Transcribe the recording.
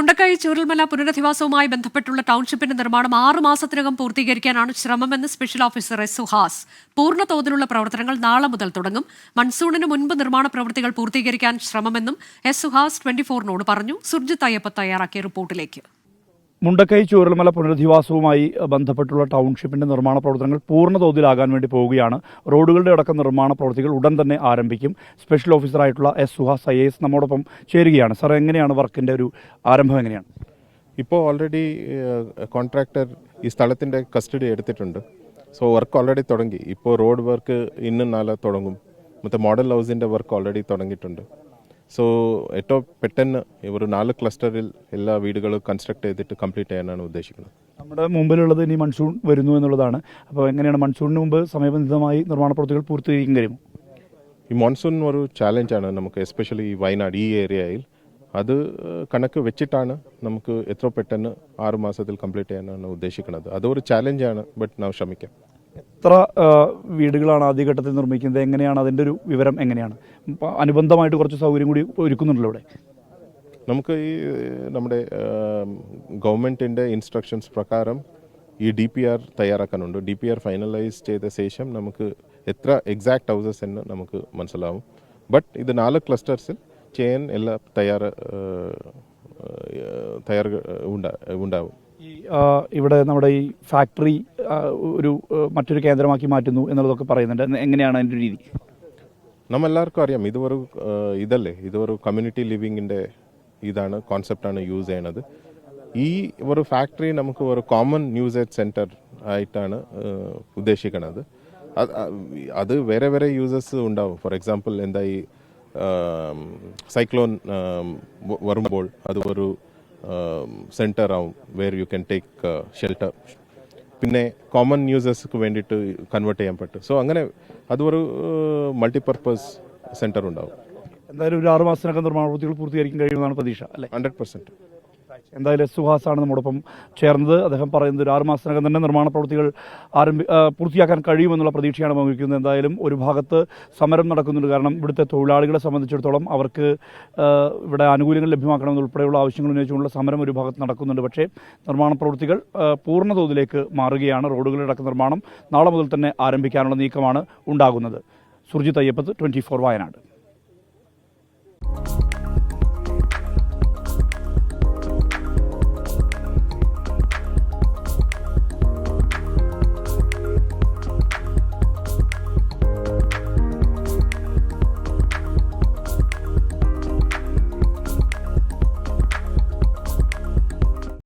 മുണ്ടക്കൈ ചൂരൽമല പുനരധിവാസവുമായി ബന്ധപ്പെട്ടുള്ള ടൗൺഷിപ്പിന്റെ നിർമ്മാണം ആറു മാസത്തിനകം പൂർത്തീകരിക്കാനാണ് ശ്രമമെന്ന് സ്പെഷ്യൽ ഓഫീസർ എസ് സുഹാസ്. പൂർണ തോതിലുള്ള പ്രവർത്തനങ്ങൾ നാളെ മുതൽ തുടങ്ങും. മൺസൂണിന് മുൻപ് നിർമ്മാണ പ്രവൃത്തികൾ പൂർത്തീകരിക്കാൻ ശ്രമമെന്നും എസ് സുഹാസ് ട്വന്റി ഫോറിനോട് പറഞ്ഞു. സുർജിത് അയ്യപ്പ തയ്യാറാക്കിയ റിപ്പോർട്ടിലേക്ക്. മുണ്ടക്കൈ ചൂരൽമല പുനരധിവാസവുമായി ബന്ധപ്പെട്ടുള്ള ടൗൺഷിപ്പിന്റെ നിർമ്മാണ പ്രവർത്തനങ്ങൾ പൂർണതോതിലാകാൻ വേണ്ടി പോവുകയാണ്. റോഡുകളുടെ അടക്കം നിർമ്മാണ പ്രവൃത്തികൾ ഉടൻ തന്നെ ആരംഭിക്കും. സ്പെഷ്യൽ ഓഫീസറായിട്ടുള്ള എസ് സുഹാസ് ഐ എസ് നമ്മോടൊപ്പം ചേരുകയാണ്. സാർ എങ്ങനെയാണ് വർക്കിന്റെ ഒരു ആരംഭം എങ്ങനെയാണ്? ഇപ്പോൾ ഓൾറെഡി കോൺട്രാക്ടർ ഈ സ്ഥലത്തിന്റെ കസ്റ്റഡി എടുത്തിട്ടുണ്ട്. സോ വർക്ക് ഓൾറെഡി തുടങ്ങി. ഇപ്പോൾ റോഡ് വർക്ക് ഇന്നും നാളെ തുടങ്ങും. മറ്റേ മോഡൽ ഹൗസിന്റെ വർക്ക് ഓൾറെഡി തുടങ്ങിയിട്ടുണ്ട്. സോ ഏറ്റവും പെട്ടെന്ന് ഒരു നാല് ക്ലസ്റ്ററിൽ എല്ലാ വീടുകളും കൺസ്ട്രക്ട് ചെയ്തിട്ട് കംപ്ലീറ്റ് ചെയ്യാനാണ് ഉദ്ദേശിക്കുന്നത്. നമ്മുടെ മുമ്പിലുള്ളത് ഇനി മൺസൂൺ വരുന്നു എന്നുള്ളതാണ്. അപ്പോൾ എങ്ങനെയാണ് മൺസൂണിന് മുമ്പ് സമയബന്ധിതമായി നിർമ്മാണ പ്രവൃത്തികൾ പൂർത്തീകരിക്കാൻ കഴിയുമോ? ഈ മോൺസൂൺ ഒരു ചാലഞ്ചാണ് നമുക്ക് എസ്പെഷ്യലി ഈ വയനാട് ഈ ഏരിയയിൽ അത് കണക്ക് വെച്ചിട്ടാണ് നമുക്ക് എത്ര പെട്ടെന്ന് ആറ് മാസത്തിൽ കംപ്ലീറ്റ് ചെയ്യാനാണ് ഉദ്ദേശിക്കുന്നത്. അതൊരു ചാലഞ്ചാണ് ബട്ട് നാം ശ്രമിക്കാം. എത്ര വീടുകളാണ് ആദ്യഘട്ടത്തിൽ നിർമ്മിക്കുന്നത്? എങ്ങനെയാണ്? അതിന്റെ ഒരു വിവരം എങ്ങനെയാണ്? അനുബന്ധമായിട്ട് കുറച്ച് സൗകര്യം കൂടി ഒരുക്കുന്നുണ്ടല്ലോ ഇവിടെ. നമുക്ക് ഈ നമ്മുടെ ഗവൺമെന്റിന്റെ ഇൻസ്ട്രക്ഷൻസ് പ്രകാരം ഈ ഡി പി ആർ തയ്യാറാക്കാനുണ്ട്. ഡി പി ആർ ഫൈനലൈസ് ചെയ്ത ശേഷം നമുക്ക് എത്ര എക്സാക്ട് ഹൗസസ് എന്ന് നമുക്ക് മനസ്സിലാവും. ബട്ട് ഇത് നാല് ക്ലസ്റ്റേഴ്സിൽ ചെയ്യാൻ എല്ലാ തയ്യാറ് തയ്യാർ ഉണ്ടാ ഉണ്ടാവും. ഈ ഇവിടെ നമ്മുടെ ഈ ഫാക്ടറി ഒരു മറ്റൊരു കേന്ദ്രമാക്കി മാറ്റുന്നു എന്നുള്ളതൊക്കെ പറയുന്നുണ്ട്. എങ്ങനെയാണ് അതിന്റെ രീതി? രീതി നമ്മെല്ലാവർക്കും അറിയാം. ഇത് ഒരു ഇതല്ലേ. ഇത് ഒരു കമ്മ്യൂണിറ്റി ലിവിങ്ങിന്റെ ഇതാണ് കോൺസെപ്റ്റാണ് യൂസ് ചെയ്യണത്. ഈ ഒരു ഫാക്ടറി നമുക്ക് ഒരു കോമൺ ന്യൂസ് യൂസേജ് സെന്റർ ആയിട്ടാണ് ഉദ്ദേശിക്കുന്നത് അത് വേറെ വേറെ യൂസസ് ഉണ്ടാവും. ഫോർ എക്സാമ്പിൾ എന്താ ഈ സൈക്ലോൺ വരുമ്പോൾ അത് ഒരു സെന്റർ ആവും where you can take shelter പിന്നെ കോമൺ യൂസേഴ്സ്ക്ക് വേണ്ടിയിട്ട് കൺവേർട്ട് ചെയ്യാൻ പറ്റും. സോ അങ്ങനെ അത് ഒരു മൾട്ടിപർപ്പസ് സെന്റർ ഉണ്ടാവും. എന്തായാലും ഒരു ആറ് മാസത്തിനകം നിർമ്മാണ പ്രവൃത്തികൾ പൂർത്തീകരിക്കാൻ കഴിയുമെന്നാണ് പ്രതീക്ഷ അല്ലേ? ഹൺഡ്രഡ് പെർസെന്റ് എന്തായാലും എസ് സുഹാസാണ് നമ്മോടൊപ്പം ചേർന്നത്. അദ്ദേഹം പറയുന്നത് ഒരു ആറുമാസത്തിനകം തന്നെ നിർമ്മാണ പ്രവൃത്തികൾ ആരംഭി പൂർത്തിയാക്കാൻ കഴിയുമെന്നുള്ള പ്രതീക്ഷയാണ് പങ്കുവയ്ക്കുന്നത് എന്തായാലും ഒരു ഭാഗത്ത് സമരം നടക്കുന്നുണ്ട്. കാരണം ഇവിടുത്തെ തൊഴിലാളികളെ സംബന്ധിച്ചിടത്തോളം അവർക്ക് ഇവിടെ ആനുകൂല്യങ്ങൾ ലഭ്യമാക്കണമെന്നുൾപ്പെടെയുള്ള ആവശ്യങ്ങൾ ഉന്നയിച്ചുകൊണ്ടുള്ള സമരം ഒരു ഭാഗത്ത് നടക്കുന്നുണ്ട്. പക്ഷേ നിർമ്മാണ പ്രവൃത്തികൾ പൂർണ തോതിലേക്ക് മാറുകയാണ്. റോഡുകളുടെ അടക്കം നിർമ്മാണം നാളെ മുതൽ തന്നെ ആരംഭിക്കാനുള്ള നീക്കമാണ് ഉണ്ടാകുന്നത്. Surjith Ayyappath twenty four Wayanad.